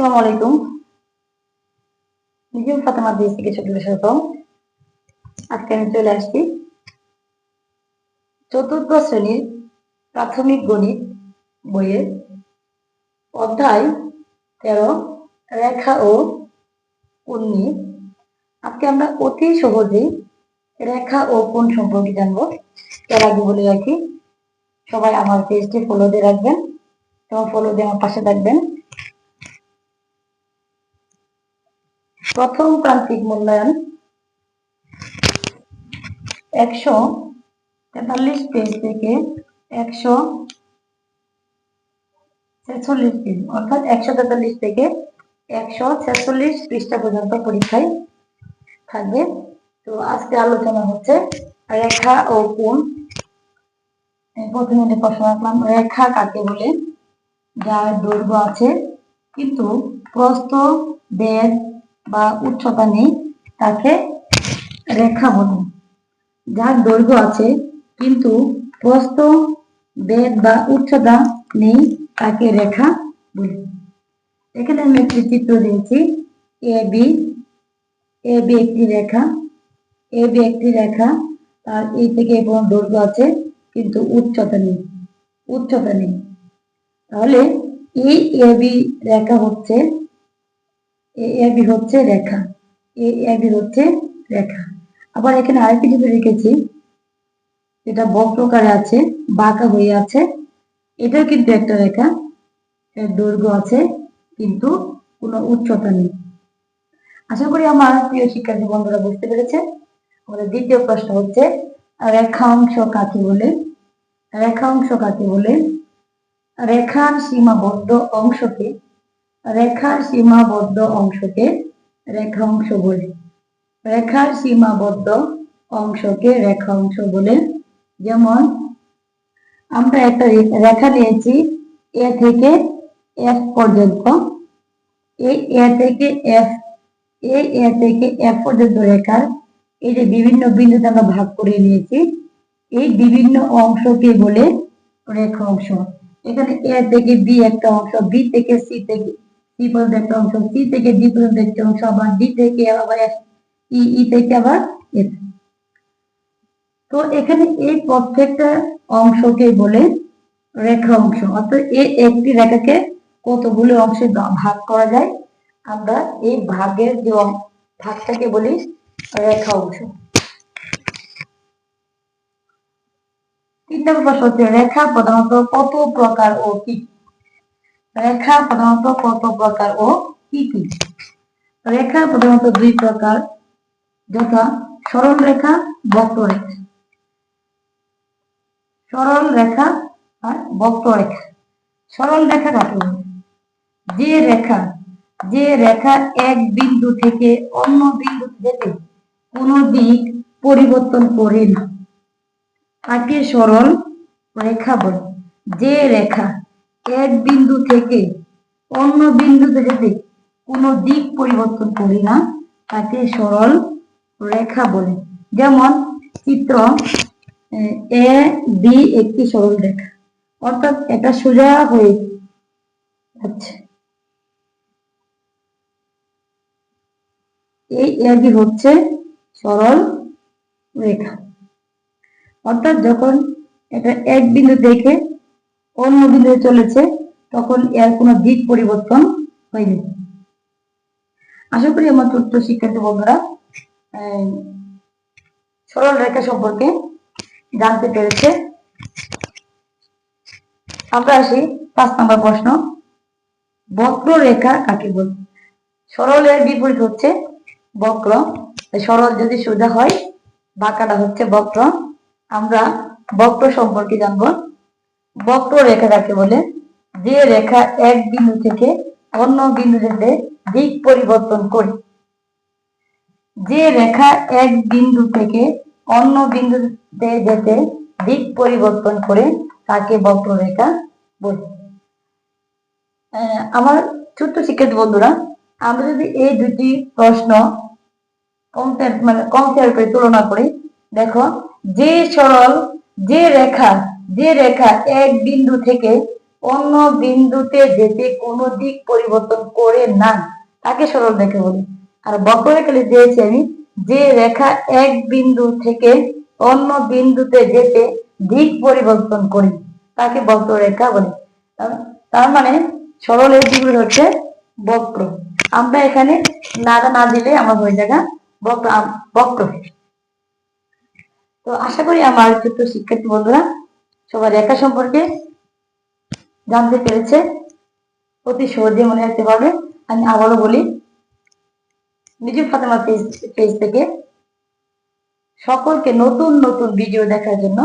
আসসালামু আলাইকুম। নিজেও ফাতেমা দিয়েছি কিছু বিশেষত আজকে আমি চলে আসছি চতুর্থ শ্রেণির প্রাথমিক গণিত বইয়ের অধ্যায় তেরো, রেখা ও কোণ আজকে আমরা অতি সহজেই রেখা ও কোণ সম্পর্কে জানব। এর আগে বলে রাখি, সবাই আমার পেজটি ফলো দিয়ে রাখবেন এবং ফলো দিয়ে আমার পাশে থাকবেন। প্রথম প্রান্তিক মূল্যায়ন একশো তেতাল্লিশ পেজ থেকে একশো ছেচল্লিশ পেজ, অর্থাৎ একশো তেতাল্লিশ থেকে একশো ছেচল্লিশ পৃষ্ঠা পর্যন্ত পরীক্ষায় থাকবে। তো আজকে আলোচনা হচ্ছে রেখা ও কোণ। প্রথমে প্রশ্ন রাখলাম, রেখা কাকে বলে? যার দৈর্ঘ্য আছে, কিন্তু প্রস্থ বেদ বা উচ্চতা নেই, তাকে রেখা বলে। যার দৈর্ঘ্য আছে, কিন্তু প্রস্থ বেদ বা উচ্চতা নেই, তাকে রেখা বলে। এখানে আমি একটি চিত্র দিয়েছি। এ, বি এ, বি একটি রেখা, এ, বি একটি রেখা, তার এই থেকে এবং দৈর্ঘ্য আছে, কিন্তু উচ্চতা নেই উচ্চতা নেই। তাহলে এই এ, বি রেখা হচ্ছে এ এবি হচ্ছে রেখা। এ এবি হচ্ছে রেখা। আবার এখানে আরেকটি যদি রেখেছি। যেটা বক্রকারে আছে, বাঁকা হয়ে আছে, এটাও কিন্তু একটা রেখা। এর দৈর্ঘ্য আছে, কিন্তু কোনো উচ্চতা নেই। আশা করি আমার প্রিয় শিক্ষার্থী বন্ধুরা বুঝতে পেরেছে। আমাদের দ্বিতীয় প্রশ্ন হচ্ছে, রেখাংশ কাকে বলে? রেখাংশ কাকে বলে? রেখার সীমাবদ্ধ অংশকে রেখার সীমাবদ্ধ অংশকে রেখা অংশ বলে। রেখার সীমাবদ্ধ অংশকে রেখা অংশ বলে। যেমন, আমরা একটা রেখা নিয়েছি, এ থেকে এফ পর্যন্ত। এই এ থেকে এফ, এই এ থেকে এফ পর্যন্ত রেখার এই যে বিভিন্ন বিন্দুতে আমরা ভাগ করে নিয়েছি, এই বিভিন্ন অংশকে বলে রেখা অংশ এখানে এ থেকে বি একটা অংশ, বি থেকে সি থেকে সি পর্যন্ত একটা অংশ সি থেকে ডি পর্যন্ত একটা অংশ আবার ডি থেকে, আবার ই ই থেকে আবার এফ তো এখানে এই প্রত্যেকটা অংশকে বলে রেখা অংশ। অর্থাৎ এই একটি রেখাকে কতগুলো অংশে ভাগ করা যায়? আমরা এই ভাগের যে ভাগটাকে বলি রেখা অংশ। তিন নম্বর প্রশ্ন হচ্ছে, রেখা প্রধানত কত প্রকার ও কি কি? রেখা প্রধানত কত প্রকার ও কি কি? রেখা প্রধানত দুই প্রকার যথা সরল রেখা বক্ররেখা সরল রেখা আর বক্ররেখা সরল রেখা কাকে যে রেখা যে রেখা এক বিন্দু থেকে অন্য বিন্দু যেতে কোনো দিক পরিবর্তন করে না। তাকে সরল রেখা বলে। যে রেখা এক বিন্দু থেকে অন্য বিন্দুতে যেতে কোনো দিক পরিবর্তন করি না, তাকে সরল রেখা বলে। যেমন চিত্র, এ, বি একটি সরল রেখা। অর্থাৎ এটা সোজা হয়ে যাচ্ছে। এই এ বি হচ্ছে সরল রেখা। অর্থাৎ যখন এটা এক বিন্দু থেকে অন্য বিন্দুতে চলেছে, তখন এর কোনো দিক পরিবর্তন হয়নি। আশা করি আমার ছোট্ট শিক্ষার্থী বন্ধুরা সরল রেখা সম্পর্কে জানতে পেরেছে। আমরা আসি পাঁচ নম্বর প্রশ্ন। বক্র রেখা কাকে বল? সরলের বিপরীত হচ্ছে বক্র। সরল যদি সোজা হয়, বাঁকাটা হচ্ছে বক্র। আমরা বক্র সম্পর্কে জানব। বক্র রেখা কাকে বলে? যে রেখা এক বিন্দু থেকে অন্য বিন্দুতে দিক পরিবর্তন করে। যে রেখা এক বিন্দু থেকে অন্য বিন্দুতে যেতে দিক পরিবর্তন করে তাকে বক্ররেখা বলে। আমার ছোট্ট শিক্ষার্থী বন্ধুরা, আমরা যদি এই দুটি প্রশ্ন কম্পেয়ার মানে কম্পেয়ার করে তুলনা করি, দেখো, যে সরল, যে রেখা যে রেখা এক বিন্দু থেকে অন্য বিন্দুতে যেতে কোনো দিক পরিবর্তন করে না। তাকে সরল রেখা বলে। আর বক্ররেখা দিয়েছি আমি, যে রেখা এক বিন্দু থেকে অন্য বিন্দুতে যেতে দিক পরিবর্তন করি, তাকে বক্ররেখা বলে। তার- মানে সরলের দিকগুলো হচ্ছে বক্র। আমরা এখানে নাড়া না দিলে আমার হয়ে যাবে বক্র বক্র। তো আশা করি আমার ছোট্ট শিক্ষার্থী বন্ধুরা সবার একা সম্পর্কে জানতে পেরেছে। অতি সহজে মনে রাখতে পারবে। আমি আবারও বলি নিজু ফাতেমা পেজ পেজ থেকে সকলকে নতুন নতুন ভিডিও দেখার জন্য